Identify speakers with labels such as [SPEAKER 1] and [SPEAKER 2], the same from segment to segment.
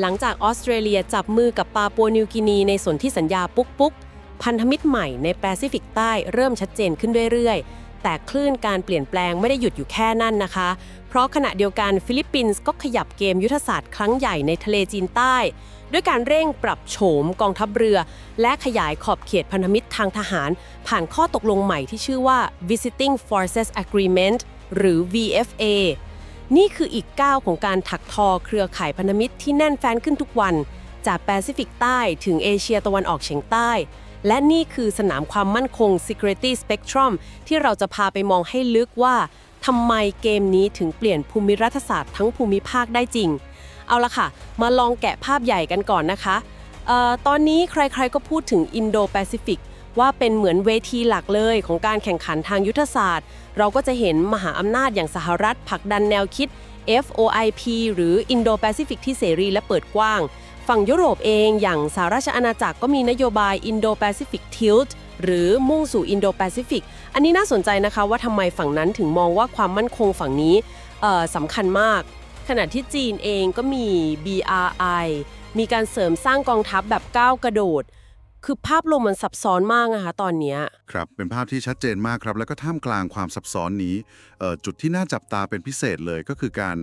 [SPEAKER 1] หลังจากออสเตรเลียจับมือกับปาปัวนิวกินีในสนธิสัญญาปุ๊กปุ๊กพันธมิตรใหม่ในแปซิฟิกใต้เริ่มชัดเจนขึ้นเรื่อยๆ แต่คลื่นการเปลี่ยนแปลงไม่ได้หยุดอยู่แค่นั้นนะคะ เพราะขณะเดียวกันฟิลิปปินส์ก็ขยับเกมยุทธศาสตร์ครั้งใหญ่ในทะเลจีนใต้ ด้วยการเร่งปรับโฉมกองทัพเรือ และขยายขอบเขตพันธมิตรทางทหาร ผ่านข้อตกลงใหม่ที่ชื่อว่า Visiting Forces Agreement หรือ VFA นี่คืออีกก้าวของการถักทอเครือข่ายพันธมิตรที่แน่นแฟ้นขึ้นทุกวัน จากแปซิฟิกใต้ถึงเอเชียตะวันออกเฉียงใต้ และนี่คือสนามความมั่นคง Security Spectrum ที่เราจะพาไปมองให้ลึกว่าทำไมเกมนี้ถึงเปลี่ยนภูมิรัฐศาสตร์ทั้งภูมิภาคได้จริง เอาละค่ะ มาลองแกะภาพใหญ่กันก่อนนะคะออตอนนี้ใครๆก็พูดถึงอินโดแปซิฟิก ว่าเป็นเหมือนเวทีหลักเลยของการแข่งขันทางยุทธศาสตร์ เราก็จะเห็นมหาอำนาจอย่างสหรัฐผลักดันแนวคิด FOIP หรือ Indo-Pacific ที่เสรีและเปิดกว้าง ฝั่งยุโรปเองอย่างสหราชอาณาจักรก็มีนโยบาย Indo-Pacific Tilt หรือมุ่งสู่ Indo-Pacific อันนี้น่าสนใจนะคะว่าทำไมฝั่งนั้นถึงมองว่าความมั่นคงฝั่งนี้สำคัญมาก ขณะที่จีนเองก็มี BRI มีการเสริมสร้างกองทัพแบบก้าวกระโดด คือภาพรวมมันซับซ้อนมากนะคะตอนเนี้ย
[SPEAKER 2] ครับเป็นภาพที่ชัดเจนมากครับ แล้วก็ท่ามกลางความซับซ้อนนี้เอ่อจุดที่น่าจับตาเป็นพิเศษเลยก็คือการ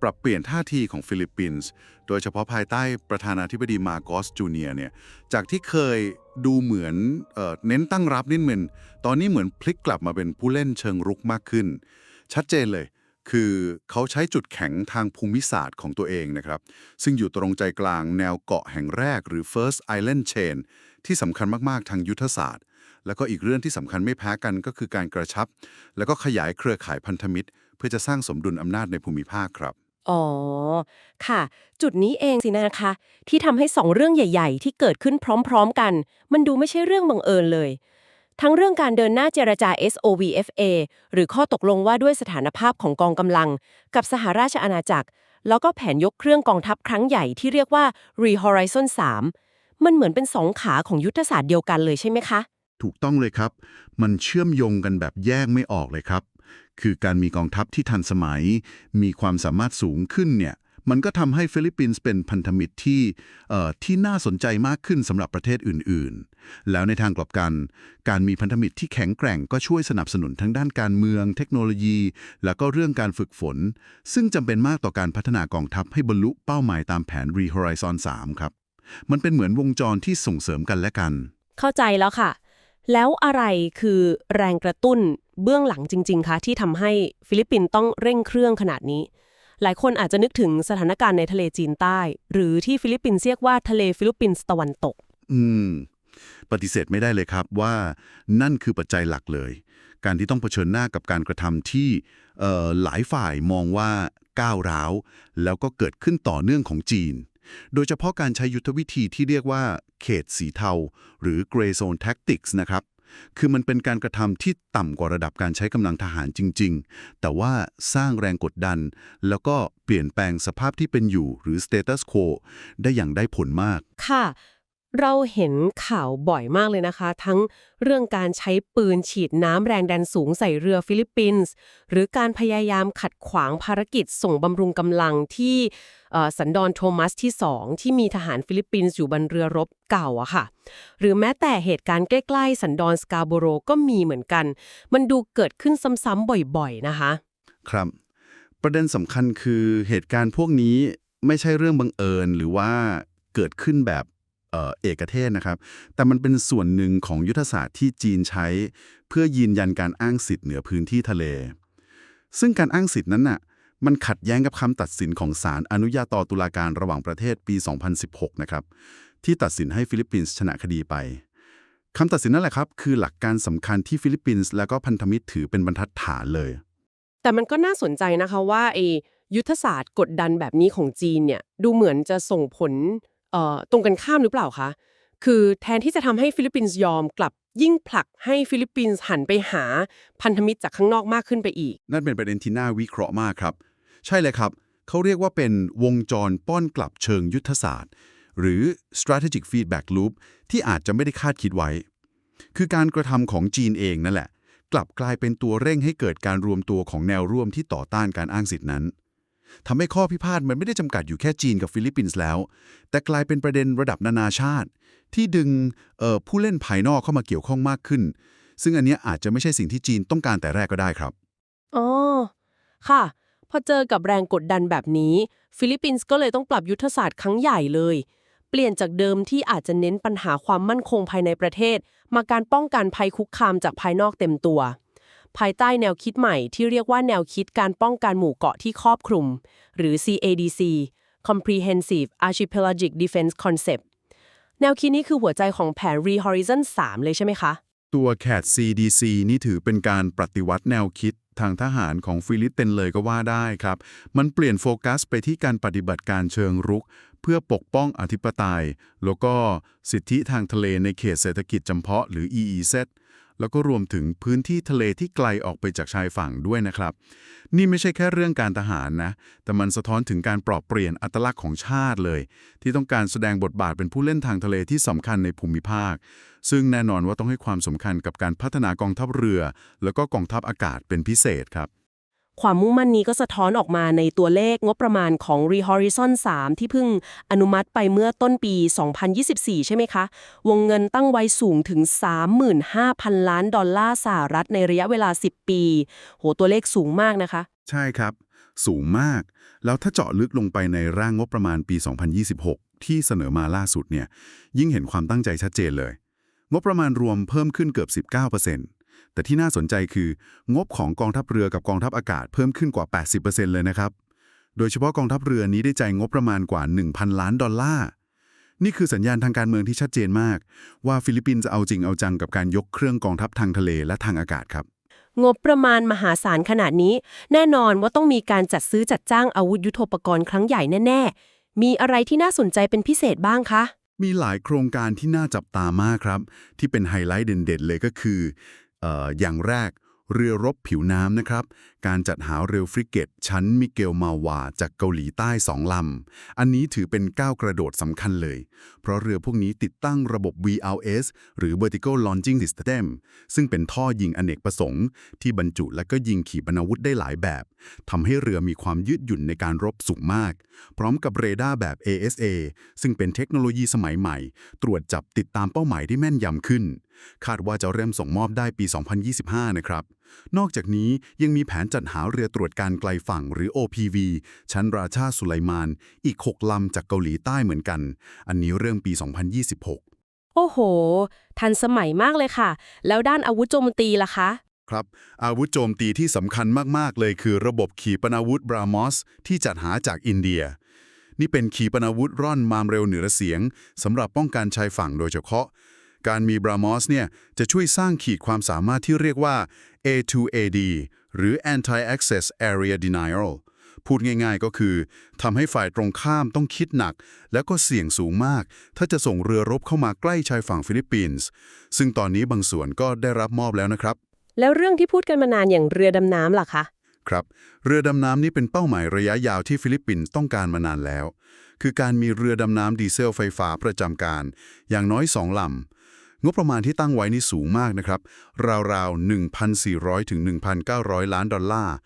[SPEAKER 2] ปรับเปลี่ยนท่าทีของฟิลิปปินส์โดยเฉพาะภายใต้ประธานาธิบดีมาโกสจูเนียเนี่ยจากที่เคยดูเหมือนเอ่อเน้นตั้งรับนิดนึงตอนนี้เหมือนพลิกกลับมาเป็นผู้เล่นเชิงรุกมากขึ้น ชัดเจนเลย คือเขาใช้จุดแข็งทางภูมิศาสตร์ของตัวเองนะครับ ซึ่งอยู่ตรงใจกลางแนวเกาะแห่งแรกหรือ First Island Chain ที่สำคัญมากๆ ทางยุทธศาสตร์ แล้วก็อีกเรื่องที่สำคัญไม่แพ้กันก็คือการกระชับ แล้วก็ขยายเครือข่ายพันธมิตร เพื่อจะสร้างสมดุลอำนาจในภูมิภาคครับ
[SPEAKER 1] อ๋อ ค่ะ จุดนี้เองสินะคะ ที่ทำให้สองเรื่องใหญ่ ๆ ที่เกิดขึ้นพร้อม ๆ กัน มันดูไม่ใช่เรื่องบังเอิญเลย ทั้งเรื่องการเดินหน้าเจรจา SOVFA หรือข้อตกลงว่าด้วยสถานภาพของกองกำลัง กับสหราชอาณาจักร แล้วก็แผนยกเครื่องกองทัพครั้งใหญ่ที่เรียกว่า Rehorizon 3 มันเหมือนเป็นสองขาของยุทธศาสตร์เดียวกันเลยใช่ไหมคะ
[SPEAKER 3] ถูกต้องเลยครับ มันเชื่อมโยงกันแบบแยกไม่ออกเลยครับ คือการมีกองทัพที่ทันสมัย มีความสามารถสูงขึ้นเนี่ยมันก็ทำให้ฟิลิปปินส์เป็นพันธมิตรที่เอ่อที่น่าสนใจมากขึ้นสำหรับประเทศอื่นๆ แล้วในทางกลับกัน การมีพันธมิตรที่แข็งแกร่งก็ช่วยสนับสนุนทั้งด้านการเมือง เทคโนโลยี แล้วก็เรื่องการฝึกฝน ซึ่งจำเป็นมากต่อการพัฒนากองทัพให้บรรลุเป้าหมายตามแผน Rehorizon 3 ครับ มันเป็นเหมือนวงจรที่ส่งเสริมกันและกัน
[SPEAKER 1] เข้าใจแล้วค่ะ แล้วอะไรคือแรงกระตุ้นเบื้องหลังจริง ๆคะที่ทำให้ฟิลิปปินส์ต้องเร่งเครื่องขนาดนี้ หลายคนอาจจะนึกถึงสถานการณ์ในทะเลจีนใต้ หรือที่ฟิลิปปินส์เรียกว่าทะเลฟิลิปปินส์ตะวันตก
[SPEAKER 3] อืม ปฏิเสธไม่ได้เลยครับว่านั่นคือปัจจัยหลักเลย การที่ต้องเผชิญหน้ากับการกระทำที่เอ่อหลายฝ่ายมองว่าก้าวร้าว แล้วก็เกิดขึ้นต่อเนื่องของจีน โดยเฉพาะการใช้ยุทธวิธีที่เรียกว่า เขตสีเทา หรือ Gray Zone Tactics นะครับ คือมันเป็นการกระทำที่ต่ำกว่าระดับการใช้กำลังทหารจริง ๆ แต่ว่าสร้างแรงกดดัน แล้วก็เปลี่ยนแปลงสภาพที่เป็นอยู่หรือ status quo ได้อย่างได้ผลมาก
[SPEAKER 1] ค่ะ เราเห็นข่าวบ่อยมากเลยนะคะ ทั้งเรื่องการใช้ปืนฉีดน้ำแรงดันสูงใส่เรือฟิลิปปินส์หรือการพยายามขัดขวางภารกิจส่งบำรุงกำลังที่สันดอนโทมัสที่ 2 ที่มีทหารฟิลิปปินส์อยู่บนเรือรบเก่าอะค่ะ หรือแม้แต่เหตุการณ์ใกล้ๆ สันดอนสกาโบโรก็มีเหมือนกัน มันดูเกิดขึ้นซ้ำๆบ่อยๆนะคะ
[SPEAKER 3] ครับ ประเด็นสำคัญคือเหตุการณ์พวกนี้ไม่ใช่เรื่องบังเอิญหรือว่าเกิดขึ้นแบบ เอกเทศนะครับ แต่มันเป็นส่วนหนึ่งของยุทธศาสตร์ที่จีนใช้ เพื่อยืนยันการอ้างสิทธิ์เหนือพื้นที่ทะเล ซึ่งการอ้างสิทธินั้นน่ะมันขัดแย้งกับคำตัดสินของศาลอนุญาโตตุลาการระหว่างประเทศปี 2016 นะครับ ที่ตัดสินให้ฟิลิปปินส์ชนะคดีไปคำตัดสินนั่นแหละครับ คือหลักการสำคัญที่ฟิลิปปินส์และก็พันธมิตรถือเป็นบรรทัดฐานเลย
[SPEAKER 1] แต่มันก็น่าสนใจนะคะว่าไอยุทธศาสตร์กดดันแบบนี้ของจีนเนี่ยดูเหมือนจะส่งผล ตรงกันข้ามหรือเปล่าคะ คือแทนที่จะทำให้ฟิลิปปินส์ยอมกลับยิ่งผลักให้ฟิลิปปินส์หันไปหาพันธมิตรจากข้างนอกมากขึ้นไปอีก
[SPEAKER 3] นั่นเป็นประเด็นที่น่าวิเคราะห์มากครับ ใช่เลยครับ เขาเรียกว่าเป็นวงจรป้อนกลับเชิงยุทธศาสตร์ หรือ strategic feedback loop ที่อาจจะไม่ได้คาดคิดไว้ คือการกระทำของจีนเองนั่นแหละ กลับกลายเป็นตัวเร่งให้เกิดการรวมตัวของแนวร่วมที่ต่อต้านการอ้างสิทธินั้น ทำให้ข้อพิพาทมันไม่ได้จำกัดอยู่แค่จีนกับฟิลิปปินส์แล้ว แต่กลายเป็นประเด็นระดับนานาชาติ ที่ดึงผู้เล่นภายนอกเข้ามาเกี่ยวข้องมากขึ้น ซึ่งอันนี้อาจจะไม่ใช่สิ่งที่จีนต้องการแต่แรกก็ได้ครับ
[SPEAKER 1] อ๋อค่ะ พอเจอกับแรงกดดันแบบนี้ ฟิลิปปินส์ก็เลยต้องปรับยุทธศาสตร์ครั้งใหญ่เลย เปลี่ยนจากเดิมที่อาจจะเน้นปัญหาความมั่นคงภายในประเทศ มาการป้องกันภัยคุกคามจากภายนอกเต็มตัว ภายใต้แนวคิดใหม่ที่เรียกว่าแนวคิดการป้องกันหมู่เกาะที่ครอบคลุม หรือ CADC Comprehensive Archipelagic Defense Concept แนวคิดนี้คือหัวใจของแผน Re-Horizon 3 เลยใช่ไหมคะ
[SPEAKER 3] ตัว CAT CDC นี่ถือเป็นการปฏิวัติแนวคิดทางทหารของฟิลิปปินส์เลยก็ว่าได้ครับ มันเปลี่ยนโฟกัสไปที่การปฏิบัติการเชิงรุก เพื่อปกป้องอธิปไตย แล้วก็สิทธิทางทะเลในเขตเศรษฐกิจจำเพาะหรือ EEZ แล้วก็รวมถึงพื้นที่ทะเลที่ไกลออกไปจากชายฝั่งด้วยนะครับ นี่ไม่ใช่แค่เรื่องการทหารนะ แต่มันสะท้อนถึงการปรับเปลี่ยนอัตลักษณ์ของชาติเลย ที่ต้องการแสดงบทบาทเป็นผู้เล่นทางทะเลที่สำคัญในภูมิภาค ซึ่งแน่นอนว่าต้องให้ความสำคัญกับการพัฒนากองทัพเรือ แล้วก็กองทัพอากาศเป็นพิเศษครับ
[SPEAKER 1] ความมุ่งมั่นนี้ก็สะท้อนออกมาในตัวเลขงบประมาณของ Re-Horizon 3 ที่เพิ่งอนุมัติไปเมื่อต้นปี 2024 ใช่ไหมคะ วงเงินตั้งไว้สูงถึง 35,000 ล้านดอลลาร์สหรัฐในระยะเวลา 10 ปี โหตัวเลขสูงมากนะคะ
[SPEAKER 3] ใช่ครับ สูงมาก แล้วถ้าเจาะลึกลงไปในร่างงบประมาณปี 2026 ที่เสนอมาล่าสุดเนี่ยยิ่งเห็นความตั้งใจชัดเจนเลย งบประมาณรวมเพิ่มขึ้นเกือบ 19% แต่ที่น่าสนใจคืองบของกองทัพเรือกับกองทัพอากาศเพิ่มขึ้นกว่า 80%เลยนะครับ โดยเฉพาะกองทัพเรือนี้ได้จ่ายงบประมาณกว่า 1,000 ล้านดอลลาร์นี่คือสัญญาณทางการเมืองที่ชัดเจนมาก ว่าฟิลิปปินส์จะเอาจริงเอาจังกับการยกเครื่องกองทัพทางทะเลและทางอากาศครับ
[SPEAKER 1] งบประมาณมหาศาลขนาดนี้ แน่นอนว่าต้องมีการจัดซื้อจัดจ้างอาวุธยุโทโธปกรณ์ครั้งใหญ่แน่ๆ มีอะไรที่น่าสนใจเป็นพิเศษบ้างคะ
[SPEAKER 3] มีหลายโครงการที่น่าจับตามากครับ ที่เป็นไฮไลท์เด่นๆเลยก็คือ อย่างแรก เรือรบผิวน้ำนะครับ การจัดหาเรือฟริเกต ชั้นมิเกลมาวา จากเกาหลีใต้สองลำ อันนี้ถือเป็นก้าวกระโดดสำคัญเลย เพราะเรือพวกนี้ติดตั้งระบบ VLS หรือ Vertical Launching System ซึ่งเป็นท่อยิงอเนกประสงค์ ที่บรรจุและก็ยิงขีปนาวุธได้หลายแบบทำให้เรือมีความยืดหยุ่นในการรบสูงมาก พร้อมกับเรดาร์แบบ ASA ซึ่งเป็นเทคโนโลยีสมัยใหม่ ตรวจจับติดตามเป้าหมายได้แม่นยำขึ้น คาดว่าจะเริ่มส่งมอบได้ปี 2025 นะครับ นอกจากนี้ยังมีแผนจัดหาเรือตรวจการไกลฝั่งหรือ OPV ชั้นราชาสุไลมาน อีก 6 ลำจากเกาหลีใต้เหมือนกัน อันนี้เริ่มปี 2026
[SPEAKER 1] โอ้โห ทันสมัยมากเลยค่ะ แล้วด้านอาวุธโจมตีล่ะคะ
[SPEAKER 3] ครับอาวุธโจมตีที่สำคัญมาก ๆ เลยคือระบบขีปนาวุธบรามอส ที่จัดหาจากอินเดีย นี่เป็นขีปนาวุธร่อนมามเร็วเหนือเสียงสำหรับป้องกันชายฝั่งโดยเฉพาะ การมีบรามอสเนี่ยจะช่วยสร้างขีดความสามารถที่เรียกว่า A2AD หรือ Anti-Access Area Denial พูดง่ายๆก็คือทำให้ฝ่ายตรงข้ามต้องคิดหนัก แล้วก็เสี่ยงสูงมาก ถ้าจะส่งเรือรบเข้ามาใกล้ชายฝั่งฟิลิปปินส์ซึ่งตอนนี้บางส่วนก็ได้รับมอบแล้วนะครับ
[SPEAKER 1] แล้วเรื่องที่พูดกันมานานอย่างเรือดำน้ำล่ะคะ
[SPEAKER 3] ครับเรือดำน้ำนี่เป็นเป้าหมายระยะยาวที่ฟิลิปปินส์ต้องการมานานแล้ว คือการมีเรือดำน้ำดีเซลไฟฟ้าประจำการ อย่างน้อยสองลำ งบประมาณที่ตั้งไว้นี่สูงมากนะครับ ราวๆ 1,400 ถึง 1,900 ล้านดอลลาร์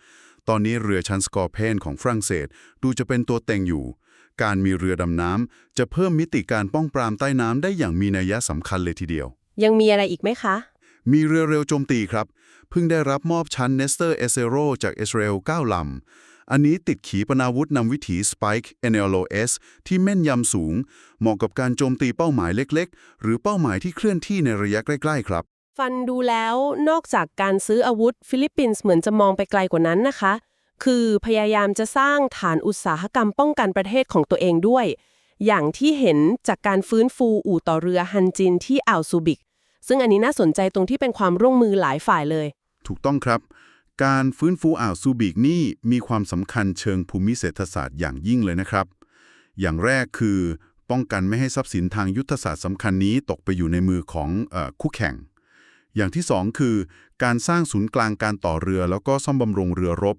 [SPEAKER 3] ตอนนี้เรือชั้นสกอร์เพนของฝรั่งเศสดูจะเป็นตัวเต็งอยู่ การมีเรือดำน้ำจะเพิ่มมิติการป้องปรามใต้น้ำได้อย่างมีนัยสำคัญเลยทีเดียว
[SPEAKER 1] ยังมีอะไรอีกไหมคะ
[SPEAKER 3] มีเรือเร็วโจมตีครับ เพิ่งได้รับมอบชั้นเนสเตอร์เอเซโรจากอิสราเอล9ลำ อันนี้ติดขีปนาวุธนำวิถี Spike NLOS ที่แม่นยำสูง เหมาะกับการโจมตีเป้าหมายเล็กๆ หรือเป้าหมายที่เคลื่อนที่ในระยะใกล้ๆครับ
[SPEAKER 1] ฟันดูแล้วนอกจากการซื้ออาวุธ ฟิลิปปินส์เหมือนจะมองไปไกลกว่านั้นนะคะ คือพยายามจะสร้างฐานอุตสาหกรรมป้องกันประเทศของตัวเองด้วย อย่างที่เห็นจากการฟื้นฟูอู่ต่อเรือฮันจินที่อ่าวซูบิก ซึ่งอันนี้น่าสนใจตรงที่เป็นความร่วมมือหลายฝ่ายเลย
[SPEAKER 3] ถูกต้องครับ การฟื้นฟูอ่าวซูบิกนี่มีความสำคัญเชิงภูมิเศรษฐศาสตร์อย่างยิ่งเลยนะครับ อย่างแรกคือป้องกันไม่ให้ทรัพย์สินทางยุทธศาสตร์สำคัญนี้ตกไปอยู่ในมือของออคู่แข่ง อย่างที่สองคือ การสร้างศูนย์กลางการต่อเรือแล้วก็ซ่อมบำรุงเรือรบ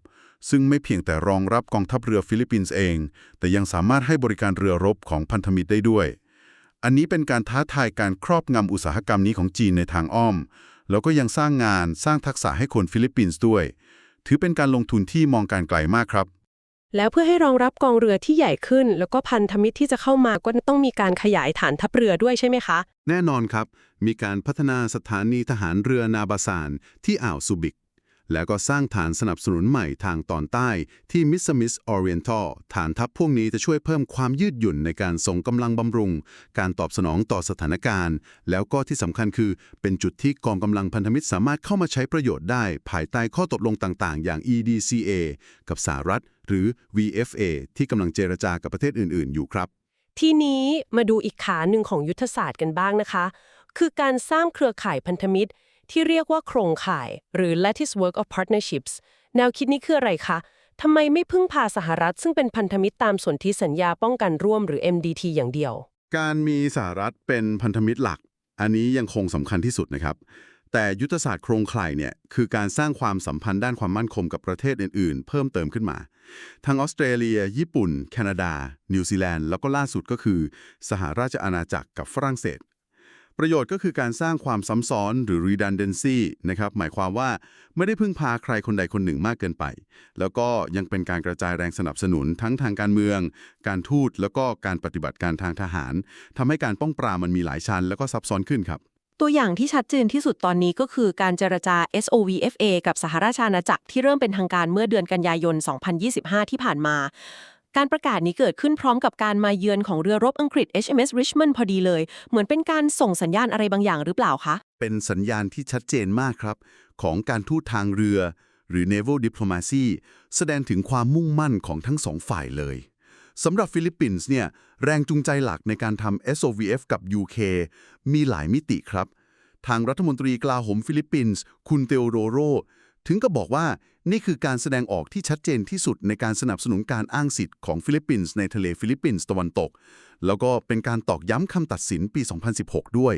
[SPEAKER 3] ซึ่งไม่เพียงแต่รองรับกองทัพเรือฟิลิปปินส์เอง แต่ยังสามารถให้บริการเรือรบของพันธมิตรได้ด้วย อันนี้เป็นการท้าทายการครอบงำอุตสาหกรรมนี้ของจีนในทางอ้อม แล้วก็ยังสร้างงานสร้างทักษะให้คนฟิลิปปินส์ด้วย ถือเป็นการลงทุนที่มองการไกลมากครับ
[SPEAKER 1] แล้วเพื่อให้รองรับกองเรือที่ใหญ่ขึ้น แล้วก็พันธมิตรที่จะเข้ามาก็ต้องมีการขยายฐานทัพเรือด้วยใช่ไหมคะ
[SPEAKER 3] แน่นอนครับ มีการพัฒนาสถานีทหารเรือนาบาซานที่อ่าวซูบิก แล้วก็สร้างฐานสนับสนุนใหม่ทางตอนใต้ที่มิสมิสออริเอนทัลฐานทัพพวกนี้จะช่วยเพิ่มความยืดหยุ่นในการส่งกำลังบำรุง การตอบสนองต่อสถานการณ์ แล้วก็ที่สำคัญคือเป็นจุดที่กองกำลังพันธมิตรสามารถเข้ามาใช้ประโยชน์ได้ ภายใต้ข้อตกลงต่างๆ อย่าง EDCA กับสหรัฐ หรือ VFA ที่กำลังเจรจากับประเทศอื่น ๆ อยู่ครับ
[SPEAKER 1] ทีนี้มาดูอีกขาหนึ่งของยุทธศาสตร์กันบ้างนะคะ คือการสร้างเครือข่ายพันธมิตร ที่เรียกว่าโครงข่าย หรือ lattice work of partnerships แนวคิดนี้คืออะไรคะทำไมไม่พึ่งพาสหรัฐ ซึ่งเป็นพันธมิตรตามสนธิสัญญาป้องกันร่วมหรือ MDT อย่างเดียว
[SPEAKER 3] การมีสหรัฐเป็นพันธมิตรหลัก อันนี้ยังคงสำคัญที่สุดนะครับ แต่ยุทธศาสตร์โครงข่ายเนี่ยคือการสร้างความสัมพันธ์ด้านความมั่นคงกับประเทศอื่นๆ เพิ่มเติมขึ้นมา ทั้งออสเตรเลีย ญี่ปุ่น แคนาดา นิวซีแลนด์ แล้วก็ล่าสุดก็คือ สหราชอาณาจักรกับฝรั่งเศส ประโยชน์ก็คือการสร้างความซ้ำซ้อนหรือ redundancy นะครับหมายความว่าไม่ได้พึ่งพาใครคนใดคนหนึ่งมากเกินไป แล้วก็ยังเป็นการกระจายแรงสนับสนุนทั้งทางการเมือง การทูตแล้วก็การปฏิบัติการทางทหารทำให้การป้องปรามมันมีหลายชั้น แล้วก็ซับซ้อนขึ้นครับ
[SPEAKER 4] ตัวอย่างที่ชัดเจนที่สุดตอนนี้ก็คือการเจรจา SOVFA กับสหราชอาณาจักรที่เริ่มเป็นทางการเมื่อเดือนกันยายน 2025 ที่ผ่านมา การประกาศนี้เกิดขึ้นพร้อมกับการมาเยือนของเรือรบอังกฤษ HMS Richmond พอดีเลย เหมือนเป็นการส่งสัญญาณอะไรบางอย่างหรือเปล่าคะ
[SPEAKER 3] เป็นสัญญาณที่ชัดเจนมากครับ ของการทูตทางเรือ หรือ naval diplomacy แสดงถึงความมุ่งมั่นของทั้งสองฝ่ายเลยสำหรับฟิลิปปินส์เนี่ยแรงจูงใจหลักในการทำ SOVF กับ UK มีหลายมิติครับ ทางรัฐมนตรีกลาโหมฟิลิปปินส์คุณเตโอโรโร ถึงก็บอกว่า นี่คือการแสดงออกที่ชัดเจนที่สุดในการสนับสนุนการอ้างสิทธิ์ของฟิลิปปินส์ในทะเลฟิลิปปินส์ตะวันตก แล้วก็เป็นการตอกย้ำคำตัดสินปี 2016 ด้วย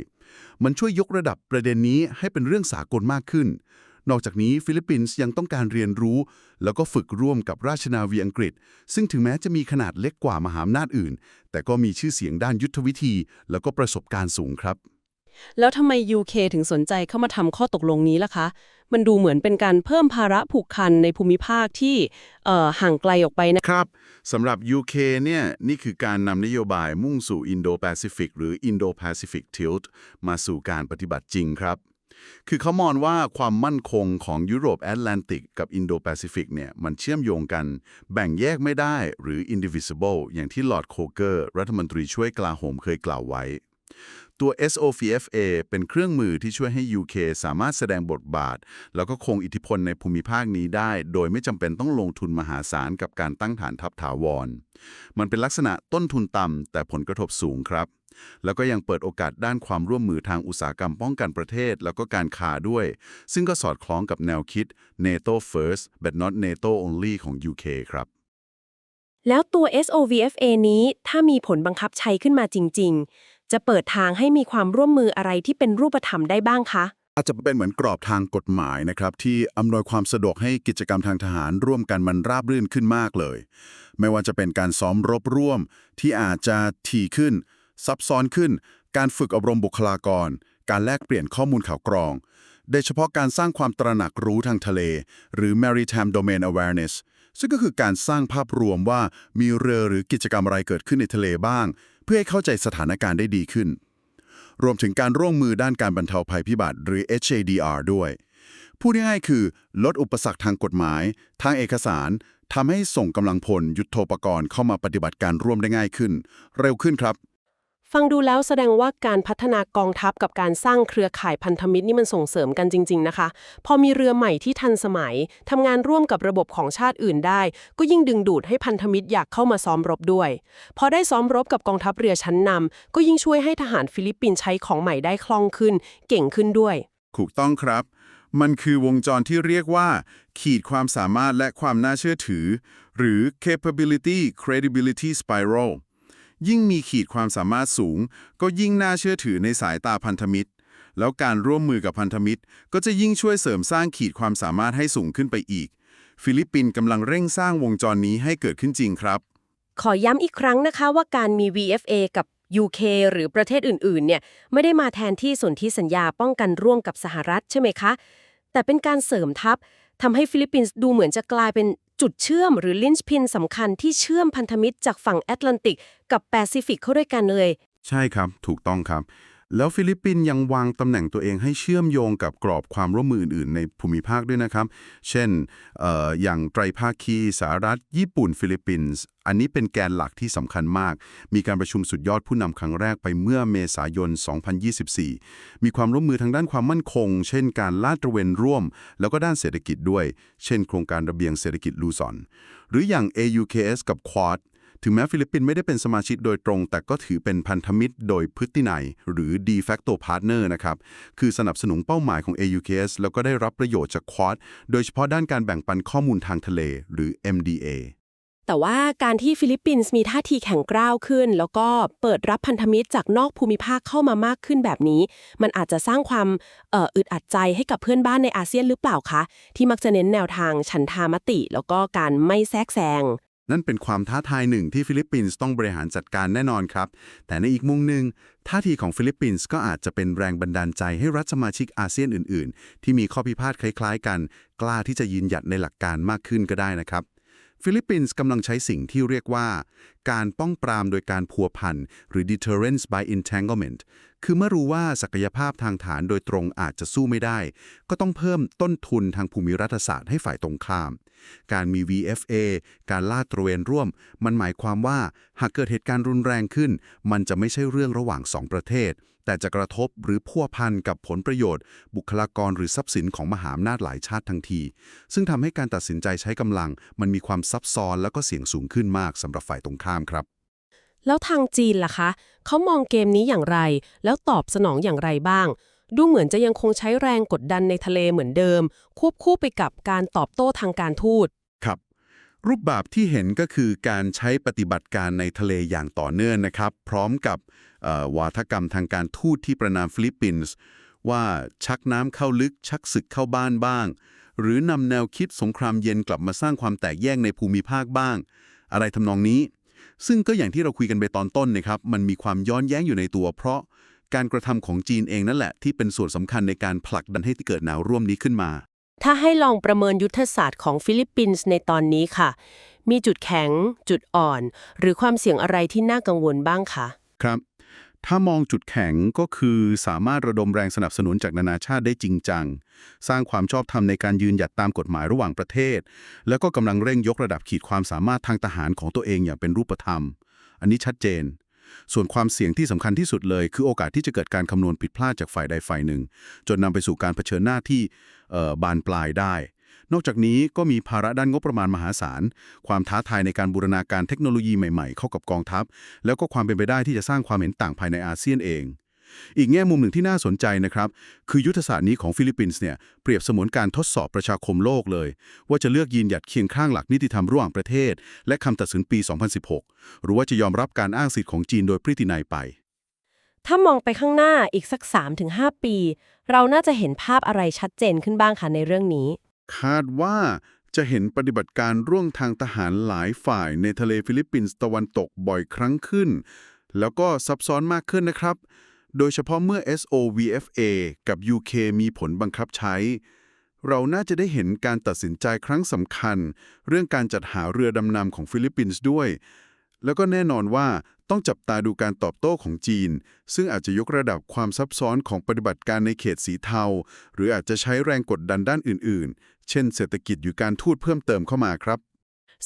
[SPEAKER 3] มันช่วยยกระดับประเด็นนี้ให้เป็นเรื่องสากลมากขึ้น นอกจากนี้ฟิลิปปินส์ยังต้องการเรียนรู้ แล้วก็ฝึกร่วมกับราชนาวีอังกฤษ ซึ่งถึงแม้จะมีขนาดเล็กกว่ามหาอำนาจอื่น แต่ก็มีชื่อเสียงด้านยุทธวิธี แล้วก็ประสบการณ์สูงครับ
[SPEAKER 1] แล้วทำไม UK ถึงสนใจเข้ามาทำข้อตกลงนี้ล่ะคะ มันดูเหมือนเป็นการเพิ่มภาระผูกพันในภูมิภาคที่ห่างไกลออกไปนะ
[SPEAKER 3] ครับสำหรับ UK เนี่ยนี่คือการนำนโยบายมุ่งสู่ Indo-Pacific หรือ Indo-Pacific Tilt มาสู่การปฏิบัติจริงครับ คือเขามองว่าความมั่นคงของยุโรปแอตแลนติกกับ Indo-Pacific เนี่ยมันเชื่อมโยงกัน แบ่งแยกไม่ได้หรือ indivisible อย่างที่ลอร์ดโคเกอร์ รัฐมนตรีช่วยกลาโหมเคยกล่าวไว้ ตัว SOFA เป็นเครื่องมือที่ช่วยให้ UK สามารถแสดงบทบาท แล้วก็คงอิทธิพลในภูมิภาคนี้ได้ โดยไม่จำเป็นต้องลงทุนมหาศาลกับการตั้งฐานทัพถาวร มันเป็นลักษณะต้นทุนต่ำแต่ผลกระทบสูงครับ แล้วก็ยังเปิดโอกาสด้านความร่วมมือทางอุตสาหกรรมป้องกันประเทศ แล้วก็การค้าด้วย ซึ่งก็สอดคล้องกับแนวคิด NATO first but not NATO only ของ UK ครับ
[SPEAKER 1] แล้วตัว SOVFA นี้ถ้ามีผลบังคับใช้ขึ้นมาจริง ๆ จะเปิดทางให้มีความร่วมมืออะไรที่เป็นรูปธรรมได้บ้างคะ
[SPEAKER 3] อาจจะเป็นเหมือนกรอบทางกฎหมายนะครับที่อำนวยความสะดวกให้กิจกรรมทางทหารร่วมกันมันราบรื่นขึ้นมากเลย ไม่ว่าจะเป็นการซ้อมรบร่วม ที่อาจจะถี่ขึ้น ซับซ้อนขึ้น การฝึกอบรมบุคลากร การแลกเปลี่ยนข้อมูลข่าวกรองโดยเฉพาะการสร้างความตระหนักรู้ทางทะเล หรือ maritime domain awareness ซึ่งก็คือการสร้างภาพรวมว่ามีเรือหรือกิจกรรมอะไรเกิดขึ้นในทะเลบ้าง พื่อให้เข้าใจสถานการณ์ได้ดีขึ้น รวมถึงการร่วมมือด้านการบรรเทาภัยพิบัติหรือ HADR ด้วย พูดง่ายๆคือ ลดอุปสรรคทางกฎหมาย ทางเอกสารทำให้ส่งกำลังพลยุทโธปกรณ์เข้ามาปฏิบัติการร่วมได้ง่ายขึ้น เร็วขึ้นครับ
[SPEAKER 1] ฟังดูแล้วแสดงว่าการพัฒนากองทัพกับการสร้างเครือข่ายพันธมิตรนี่มันส่งเสริมกันจริง ๆ นะคะ พอมีเรือใหม่ที่ทันสมัยทำงานร่วมกับระบบของชาติอื่นได้ ก็ยิ่งดึงดูดให้พันธมิตรอยากเข้ามาซ้อมรบด้วย พอได้ซ้อมรบกับกองทัพเรือชั้นนำก็ยิ่งช่วยให้ทหารฟิลิปปินส์ใช้ของใหม่ได้คล่องขึ้น เก่งขึ้นด้วย
[SPEAKER 2] ถูกต้องครับ มันคือวงจรที่เรียกว่า ขีดความสามารถและความน่าเชื่อถือ หรือ capability credibility spiral ยิ่งมีขีดความสามารถสูง ก็ยิ่งน่าเชื่อถือในสายตาพันธมิตร แล้วการร่วมมือกับพันธมิตร ก็จะยิ่งช่วยเสริมสร้างขีดความสามารถให้สูงขึ้นไปอีก ฟิลิปปินส์กำลังเร่งสร้างวงจรนี้ให้เกิดขึ้นจริงครับ
[SPEAKER 1] ขอย้ำอีกครั้งนะคะว่าการมี VFA กับ UK หรือประเทศอื่นๆ เนี่ยไม่ได้มาแทนที่สนธิสัญญาป้องกันร่วมกับสหรัฐใช่ไหมคะ แต่เป็นการเสริมทัพทำให้ฟิลิปปินส์ดูเหมือนจะกลายเป็น จุดเชื่อมหรือลินช์พินสำคัญที่เชื่อมพันธมิตรจากฝั่งแอตแลนติกกับแปซิฟิกเข้าด้วยกันเลย
[SPEAKER 3] ใช่ครับ ถูกต้องครับ แล้วฟิลิปปินส์ยังวางตำแหน่งตัวเองให้เชื่อมโยงกับกรอบความร่วมมืออื่นๆ ในภูมิภาคด้วยนะครับ เช่นอออย่างไตรภาคีสหรัฐ ญี่ปุ่น ฟิลิปปินส์ อันนี้เป็นแกนหลักที่สำคัญมาก มีการประชุมสุดยอดผู้นำครั้งแรกไปเมื่อเมษายน 2024 มีความร่วมมือทางด้านความมั่นคง เช่น การลาดตระเวนร่วม แล้วก็ด้านเศรษฐกิจด้วย เช่น โครงการระเบียงเศรษฐกิจลูซอน หรืออย่าง AUKS กับ Quad ถึงแม้ฟิลิปปินส์ไม่ได้เป็นสมาชิกโดยตรง แต่ก็ถือเป็นพันธมิตรโดยพฤตินัย หรือ de facto partner นะครับ คือสนับสนุนเป้าหมายของ AUKS แล้วก็ได้รับประโยชน์จาก Quad โดยเฉพาะด้านการแบ่งปันข้อมูลทางทะเล หรือ MDA
[SPEAKER 1] แต่ว่าการที่ฟิลิปปินส์มีท่าทีแข็งกร้าวขึ้น แล้วก็เปิดรับพันธมิตรจากนอกภูมิภาคเข้ามามากขึ้นแบบนี้ มันอาจจะสร้างความอ,อ,อึดอัดใจให้กับเพื่อนบ้านในอาเซียนหรือเปล่าคะ ที่มักจะเน้นแนวทางฉันทามติ แล้วก็การไม่แทรกแซง
[SPEAKER 3] นั่นเป็นความท้าทายหนึ่งที่ฟิลิปปินส์ต้องบริหารจัดการแน่นอนครับ แต่ในอีกมุมหนึ่งท่าทีของฟิลิปปินส์ก็อาจจะเป็นแรงบันดาลใจให้รัฐสมาชิกอาเซียนอื่น ๆ ที่มีข้อพิพาทคล้าย ๆ กัน กล้าที่จะยืนหยัดในหลักการมากขึ้นก็ได้นะครับ ฟิลิปปินส์กำลังใช้สิ่งที่เรียกว่า การป้องปรามโดยการพัวพันหรือ deterrence by entanglement คือเมื่อรู้ว่าศักยภาพทางฐานโดยตรงอาจจะสู้ไม่ได้ ก็ต้องเพิ่มต้นทุนทางภูมิรัฐศาสตร์ให้ฝ่ายตรงข้าม การมี VFA การลาดตระเวนร่วม มันหมายความว่าหากเกิดเหตุการณ์รุนแรงขึ้น มันจะไม่ใช่เรื่องระหว่างสองประเทศ แต่จะกระทบหรือพัวพันกับผลประโยชน์ บุคลากรหรือทรัพย์สินของมหาอำนาจหลายชาติทั้งที ซึ่งทำให้การตัดสินใจใช้กำลัง มันมีความซับซ้อนแล้วก็เสี่ยงสูงขึ้นมากสำหรับฝ่ายตรงข้ามครับ
[SPEAKER 1] แล้วทางจีนล่ะคะเขามองเกมนี้อย่างไร แล้วตอบสนองอย่างไรบ้าง ดูเหมือนจะยังคงใช้แรงกดดันในทะเลเหมือนเดิม ควบคู่ไปกับการตอบโต้ทางการทูต
[SPEAKER 3] รูปแบบที่เห็นก็คือการใช้ปฏิบัติการในทะเลอย่างต่อเนื่องนะครับ พร้อมกับวาทกรรมทางการทูตที่ประนามฟิลิปปินส์ว่าชักน้ำเข้าลึกชักศึกเข้าบ้านบ้าง หรือนำแนวคิดสงครามเย็นกลับมาสร้างความแตกแยกในภูมิภาคบ้าง อะไรทำนองนี้ ซึ่งก็อย่างที่เราคุยกันไปตอนต้นนะครับ มันมีความย้อนแย้งอยู่ในตัว เพราะการกระทำของจีนเองนั่นแหละที่เป็นส่วนสำคัญในการผลักดันให้เกิดแนวร่วมนี้ขึ้นมา
[SPEAKER 1] ถ้าให้ลองประเมินยุทธศาสตร์ของฟิลิปปินส์ในตอนนี้ค่ะ มีจุดแข็ง จุดอ่อน หรือความเสี่ยงอะไรที่น่ากังวลบ้างคะ
[SPEAKER 3] ครับ ถ้ามองจุดแข็งก็คือสามารถระดมแรงสนับสนุนจากนานาชาติได้จริงจัง สร้างความชอบธรรมในการยืนหยัดตามกฎหมายระหว่างประเทศ แล้วก็กำลังเร่งยกระดับขีดความสามารถทางทหารของตัวเองอย่างเป็นรูปธรรม อันนี้ชัดเจน ส่วนความเสี่ยงที่สำคัญที่สุดเลย คือโอกาสที่จะเกิดการคำนวณผิดพลาดจากฝ่ายใดฝ่ายหนึ่ง จนนำไปสู่การเผชิญหน้าที่บานปลายได้ นอกจากนี้ก็มีภาระด้านงบประมาณมหาศาล ความท้าทายในการบูรณาการเทคโนโลยีใหม่ๆ เข้ากับกองทัพ แล้วก็ความเป็นไปได้ที่จะสร้างความเห็นต่างภายในอาเซียนเอง อีกแง่มุมหนึ่งที่น่าสนใจนะครับ คือยุทธศาสตร์นี้ของฟิลิปปินส์เนี่ยเปรียบเสมือนการทดสอบประชาคมโลกเลย ว่าจะเลือกยืนหยัดเคียงข้างหลักนิติธรรมระหว่างประเทศ และคำตัดสินปี 2016 หรือว่าจะยอมรับการอ้างสิทธิ์ของจีนโดยพฤตินัยไป
[SPEAKER 1] ถ้ามองไปข้างหน้าอีกสัก 3-5 ปี เราน่าจะเห็นภาพอะไรชัดเจนขึ้นบ้างคะในเรื่องนี้
[SPEAKER 3] คาดว่าจะเห็นปฏิบัติการร่วมทางทหารหลายฝ่ายในทะเลฟิลิปปินส์ตะวันตกบ่อยครั้งขึ้น แล้วก็ซับซ้อนมากขึ้นนะครับ โดยเฉพาะเมื่อ SOVFA กับ UK มีผลบังคับใช้ เราน่าจะได้เห็นการตัดสินใจครั้งสำคัญ เรื่องการจัดหาเรือดำน้ำของฟิลิปปินส์ด้วย แล้วก็แน่นอนว่าต้องจับตาดูการตอบโต้ของจีน ซึ่งอาจจะยกระดับความซับซ้อนของปฏิบัติการในเขตสีเทา หรืออาจจะใช้แรงกดดันด้านอื่น ๆ เช่น เศรษฐกิจอยู่การทูตเพิ่มเติมเข้ามาครับ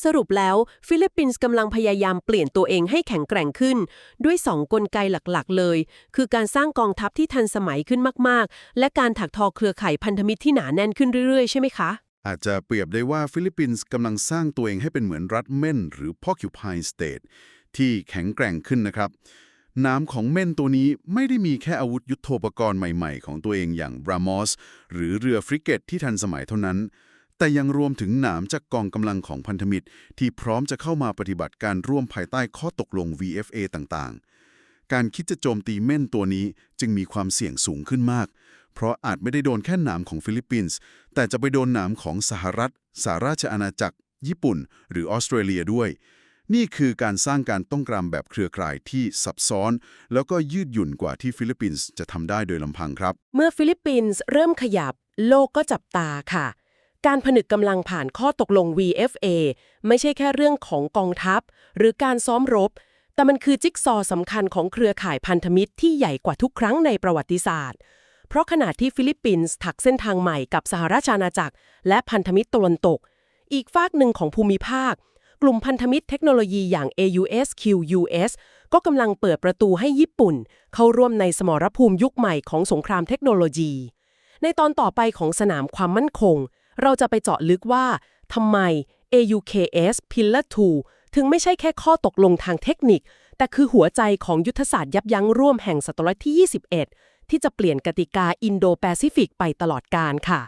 [SPEAKER 1] สรุปแล้วฟิลิปปินส์กำลังพยายามเปลี่ยนตัวเองให้แข็งแกร่งขึ้น ด้วยสองกลไกหลักๆ เลย คือการสร้างกองทัพที่ทันสมัยขึ้นมากๆ และการถักทอเครือข่ายพันธมิตรที่หนาแน่นขึ้นเรื่อยๆ ใช่ไหมคะ
[SPEAKER 3] อาจจะเปรียบได้ว่าฟิลิปปินส์กำลังสร้างตัวเองให้เป็นเหมือนรัฐเม่น หรือ porcupine state ที่แข็งแกร่งขึ้นนะครับน้ำของเม่นตัวนี้ไม่ได้มีแค่อาวุธยุโทโธปกรณ์ใหม่ๆ ของตัวเองอย่างบรามอสหรือเรือฟริเกตที่ทันสมัยเท่านั้น แต่ยังรวมถึงหนามจากกองกำลังของพันธมิตร ที่พร้อมจะเข้ามาปฏิบัติการร่วมภายใต้ข้อตกลง VFA ต่างๆ การคิดจะโจมตีเม่นตัวนี้จึงมีความเสี่ยงสูงขึ้นมาก เพราะอาจไม่ได้โดนแค่หนามของฟิลิปปินส์แต่จะไปโดนหนามของสหรัฐสหราชอาณาจักร ญี่ปุ่น หรือออสเตรเลียด้วย นี่คือการสร้างการต้องกรามแบบเครือข่ายที่ซับซ้อน แล้วก็ยืดหยุ่นกว่าที่ฟิลิปปินส์จะทำได้โดยลำพังครับ
[SPEAKER 1] เมื่อฟิลิปปินส์เริ่มขยับโลกก็จับตาค่ะ การผนึกกำลังผ่านข้อตกลง VFA ไม่ใช่แค่เรื่องของกองทัพ หรือการซ้อมรบ แต่มันคือจิ๊กซอว์สำคัญของเครือข่ายพันธมิตรที่ใหญ่กว่าทุกครั้งในประวัติศาสตร์ เพราะขณะที่ฟิลิปปินส์ถักเส้นทางใหม่กับสหราชอาณาจักร และพันธมิตรตะวันตก อีกฝากหนึ่งของภูมิภาค กลุ่มพันธมิตรเทคโนโลยีอย่าง AUS QUS ก็กำลังเปิดประตูให้ญี่ปุ่น เข้าร่วมในสมรภูมิยุคใหม่ของสงครามเทคโนโลยี ในตอนต่อไปของสนามความมั่นคง เราจะไปเจาะลึกว่าทำไม AUKS Pillar 2 ถึงไม่ใช่แค่ข้อตกลงทางเทคนิค แต่คือหัวใจของยุทธศาสตร์ยับยั้งร่วมแห่งศตวรรษที่ 21 ที่จะเปลี่ยนกติกาอินโดแปซิฟิกไปตลอดกาลค่ะ